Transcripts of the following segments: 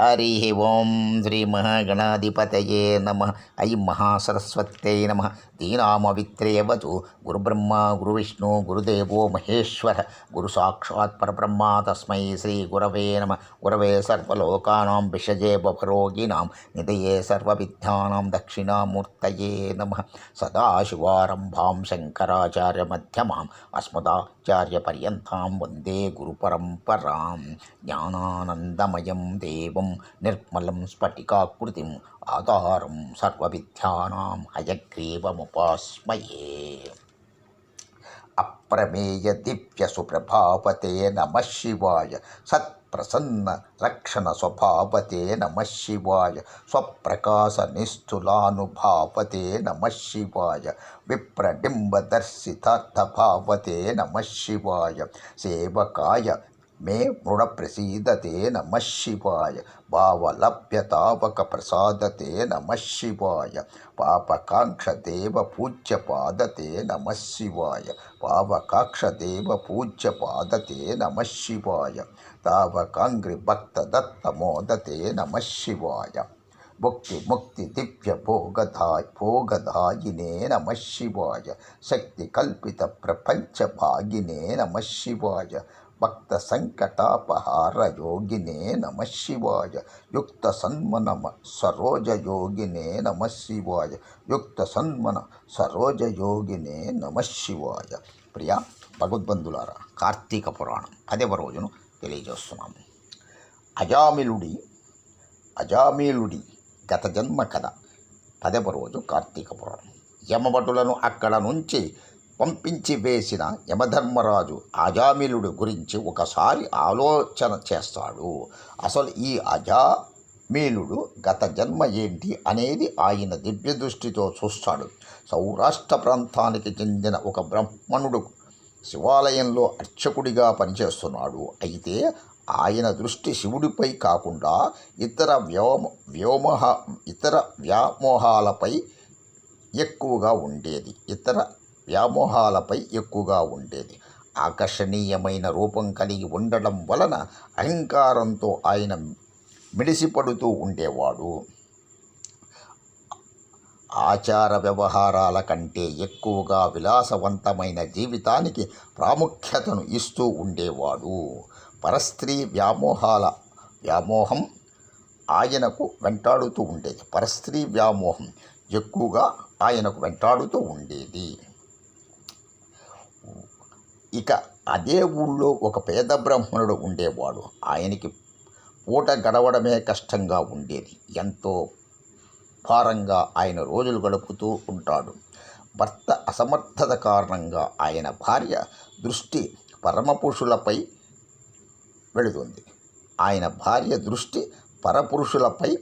ஹரி ஓம் ஸ்ரீ மகாகணாதிபதையே நம ஐ மகாசரஸ்வத்தை நம. தீனாமவித்ரேவது குரு பிரம்மா குரு விஷ்ணு குருதேவோ மகேஸ்வர. குரு சாட்சாத் பரபிரம்மா தஸ்மை ஸ்ரீ குரவே நம. குரவே சர்வலோகானாம் விஷஜே பவரோகிணாம் நிதையே சர்வவித்தானாம் தட்சிணாமூர்த்தையே நம. சதாசிவாரம்பாம் சங்கராச்சாரிய மத்தியமாம் அஸ்மதா யோகாச்சாரியपर्यन्तां वन्दे गुरुपरम्परां ज्ञानानन्दमयं देवं निर्मलं स्फटिकाकृतिम् आधारं सर्वविद्यानां हयग्रीवमुपास्मये अप्रमेयदिव्यसुप्रभावते नमः शिवाय सत् ప్రసన్న రక్షణ స్వభావతే నమ శివాయ. స్వప్రకాశ నిస్థులానుభావతే నమ శివాయ. విప్రడింబదర్శితార్థభావతే నమ శివాయ. సేవకాయ మే మృడ ప్రసీదతే నమ శివాయ భావలభ్యతావక ప్రసాదతే నమ శివాయ పాపకాంక్షదేవ పూజ్య పాదతే నమ శివాయ పావకాక్షదేవ పూజ్య పాదతే నమ శివాయ తావకాంగ్రి భక్త దత్త మోదతే నమ శివాయ ముక్తి ముక్తి దివ్య భోగదాయ భోగదాయినే నమ శివాయ శక్తి కల్పిత ప్రపంచ భాగినే నమ శివాయ భక్త సంకటాపహార యోగినే నమ శివాయ యుక్త సన్మన సరోజ యోగినే నమ శివాయ యుక్త సన్మన సరోజ యోగినే నమ శివాయ. ప్రియ భగవద్బంధులారా కార్తీక పురాణం అదే రోజును తెలియజేస్తున్నాము అజామిలుడి అజామీలుడి గత జన్మ కథ పదవ రోజు కార్తీక పురాణం. యమభటులను అక్కడ నుంచి పంపించి వేసిన యమధర్మరాజు అజామిలుడు గురించి ఒకసారి ఆలోచన చేస్తాడు. అసలు ఈ అజామిలుడు గత జన్మ ఏంటి అనేది ఆయన దివ్య దృష్టితో చూస్తాడు. సౌరాష్ట్ర ప్రాంతానికి చెందిన ఒక బ్రాహ్మణుడు శివాలయంలో అర్చకుడిగా పనిచేస్తున్నాడు. అయితే ఆయన దృష్టి శివుడిపై కాకుండా ఇతర వ్యోమ వ్యోమోహ ఇతర వ్యామోహాలపై ఎక్కువగా ఉండేది. ఇతర వ్యామోహాలపై ఎక్కువగా ఉండేది. ఆకర్షణీయమైన రూపం కలిగి ఉండడం వలన అహంకారంతో ఆయన మిడిసిపడుతూ ఉండేవాడు. ఆచార వ్యవహారాల కంటే ఎక్కువగా విలాసవంతమైన జీవితానికి ప్రాముఖ్యతను ఇస్తూ ఉండేవాడు. పరస్త్రీ వ్యామోహాల వ్యామోహం ఆయనకు వెంటాడుతూ ఉండేది. పరస్త్రీ వ్యామోహం ఎక్కువగా ఆయనకు వెంటాడుతూ ఉండేది. ఇక అదే ఊళ్ళో ఒక పేద బ్రాహ్మణుడు ఉండేవాడు. ఆయనకి పూట గడవడమే కష్టంగా ఉండేది. ఎంతో భారంగా ఆయన రోజులు గడుపుతూ ఉంటాడు. భర్త అసమర్థత కారణంగా ఆయన భార్య దృష్టి పరమపురుషులపై వెళుతుంది. ఆయన భార్య దృష్టి పరపురుషులపై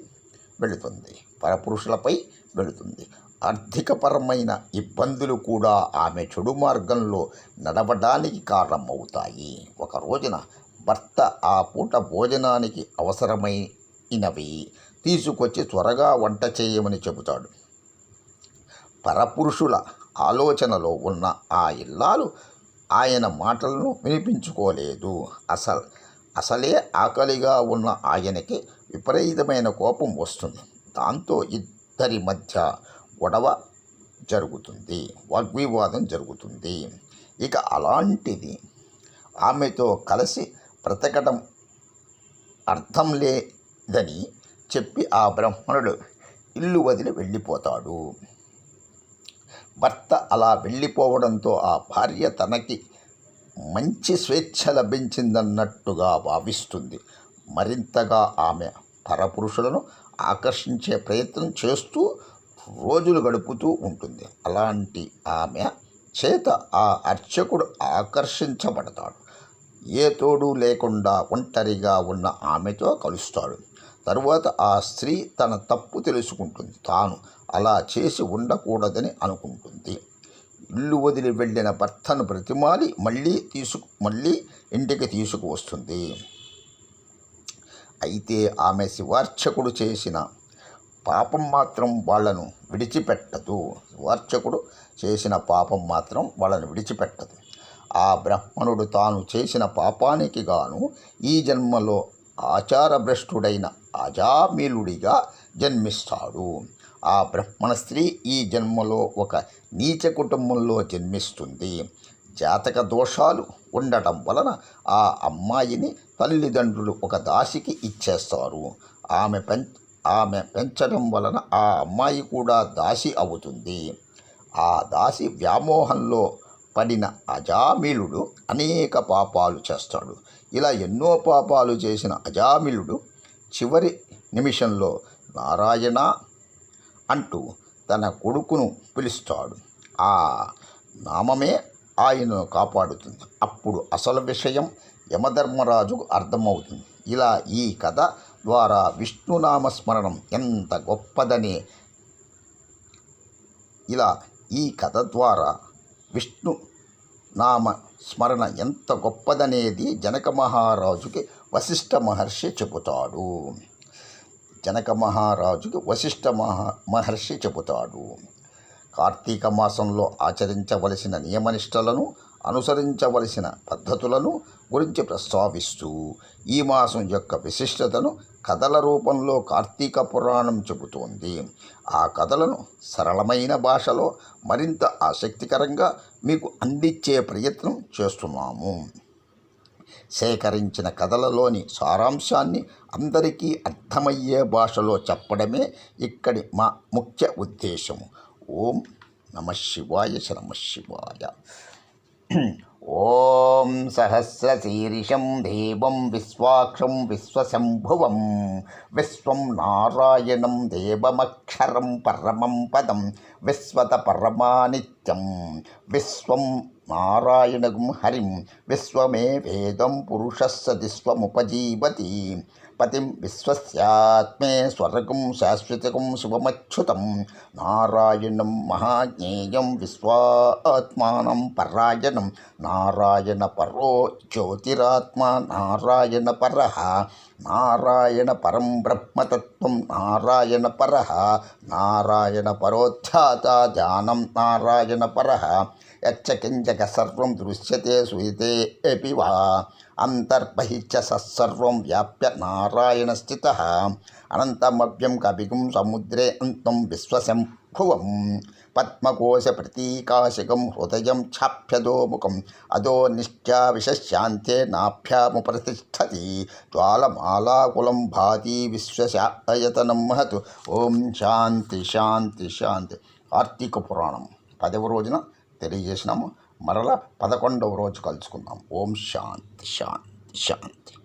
వెళుతుంది. పరపురుషులపై వెళుతుంది. ఆర్థికపరమైన ఇబ్బందులు కూడా ఆమె చెడు మార్గంలో నడవడానికి కారణమవుతాయి. ఒక రోజున భర్త ఆ పూట భోజనానికి అవసరమైనవి తీసుకొచ్చి త్వరగా వంట చేయమని చెబుతాడు. పరపురుషుల ఆలోచనలో ఉన్న ఆ ఇల్లాలు ఆయన మాటలను వినిపించుకోలేదు. అసలు అసలే ఆకలిగా ఉన్న ఆయనకి విపరీతమైన కోపం వస్తుంది. దాంతో ఇద్దరి మధ్య గొడవ జరుగుతుంది వాగ్వివాదం జరుగుతుంది. ఇక అలాంటిది ఆమెతో కలిసి బ్రతకడం అర్థం లేదని చెప్పి ఆ బ్రాహ్మణుడు ఇల్లు వదిలి వెళ్ళిపోతాడు. భర్త అలా వెళ్ళిపోవడంతో ఆ భార్య తనకి మంచి స్వేచ్ఛ లభించిందన్నట్టుగా భావిస్తుంది. మరింతగా ఆమె పరపురుషులను ఆకర్షించే ప్రయత్నం చేస్తూ రోజులు గడుపుతూ ఉంటుంది. అలాంటి ఆమె చేత ఆ అర్చకుడు ఆకర్షించబడతాడు. ఏ తోడు లేకుండా ఒంటరిగా ఉన్న ఆమెతో కలుస్తాడు. తరువాత ఆ స్త్రీ తన తప్పు తెలుసుకుంటుంది. తాను అలా చేసి ఉండకూడదని అనుకుంటుంది. ఇల్లు వదిలి వెళ్ళిన భర్తను ప్రతిమాలి మళ్ళీ తీసుకు మళ్ళీ ఇంటికి తీసుకువస్తుంది. అయితే ఆమె శివార్చకుడు చేసిన పాపం మాత్రం వాళ్ళను విడిచిపెట్టదు. వార్చకుడు చేసిన పాపం మాత్రం వాళ్ళను విడిచిపెట్టదు. ఆ బ్రాహ్మణుడు తాను చేసిన పాపానికి గాను ఈ జన్మలో ఆచారభ్రష్టుడైన అజామీలుడిగా జన్మిస్తాడు. ఆ బ్రహ్మణ స్త్రీ ఈ జన్మలో ఒక నీచ కుటుంబంలో జన్మిస్తుంది. జాతక దోషాలు ఉండటం వలన ఆ అమ్మాయిని తల్లిదండ్రులు ఒక దాసికి ఇచ్చేస్తారు. ఆమె పెం ఆమె పెంచడం వలన ఆ అమ్మాయి కూడా దాసి అవుతుంది. ఆ దాసి వ్యామోహంలో పడిన అజామిలుడు అనేక పాపాలు చేస్తాడు. ఇలా ఎన్నో పాపాలు చేసిన అజామిలుడు చివరి నిమిషంలో నారాయణ అంటూ తన కొడుకును పిలుస్తాడు. ఆ నామమే ఆయనను కాపాడుతుంది. అప్పుడు అసలు విషయం యమధర్మరాజుకు అర్థమవుతుంది. ఇలా ఈ కథ ద్వారా విష్ణునామ స్మరణం ఎంత గొప్పదని. ఇలా ఈ కథ ద్వారా విష్ణు నామ స్మరణ ఎంత గొప్పదనేది జనక మహారాజుకి వశిష్ఠ మహర్షి చెబుతాడు. జనక మహారాజుకి వశిష్ఠ మహా మహర్షి చెబుతాడు. కార్తీక మాసంలో ఆచరించవలసిన నియమనిష్టలను అనుసరించవలసిన పద్ధతులను గురించి ప్రస్తావిస్తూ ఈ మాసం యొక్క విశిష్టతను కథల రూపంలో కార్తీక పురాణం చెబుతోంది. ఆ కథలను సరళమైన భాషలో మరింత ఆసక్తికరంగా మీకు అందించే ప్రయత్నం చేస్తున్నాము. సేకరించిన కథలలోని సారాంశాన్ని అందరికీ అర్థమయ్యే భాషలో చెప్పడమే ఇక్కడి మా ముఖ్య ఉద్దేశం ఓం నమ శివాయ శివాయ. ఓం సహస్రశీర్షం దేవం విశ్వాక్షం విశ్వశంభువం విశ్వం నారాయణం దేవమక్షరం పరమం పదం విశ్వత పరమానిత్యం. విశ్వం నారాయణగుం హరిం. విశ్వమే వేదం పురుషస్స విశ్వముపజీవతి పతిం విశ్వస్యాత్మే స్వర్గం శాశ్వతకం శుభమచ్యుతం. నారాయణం మహాజ్ఞేయం విశ్వాత్మానం పరాయణం. నారాయణ పరో జ్యోతిరాత్మ నారాయణ పర. నారాయణ పరం బ్రహ్మతత్వం నారాయణ పర నారాయణ పరోధ్యాత ధ్యానం నారాయణ పర యచ్చకించక సర్వం దృశ్యతే సూయతే ఎపి వా అంతర్బహిచ్చ సత్సర్వం వ్యాప్య నారాయణ స్థిత అనంతమవ్యం కవిగుం సముద్రే అంతం విశ్వశంభువం. పద్మకోశ ప్రతీకాశకం హృదయం ఛాప్యదోముఖం. అదో నిశ్చా విశశాంతే నాభ్యాముపతిష్టతి జ్వాలమాలాకులం భాతి విశ్వశాయతనం మహత్. ఓం శాంతి శాంతి శాంతి. కార్తీక పురాణం. పదవ రోజున తెలియజేసినాము. మరల పదకొండవ రోజు కలుసుకుందాం. ఓం శాంతి శాంతి శాంతి.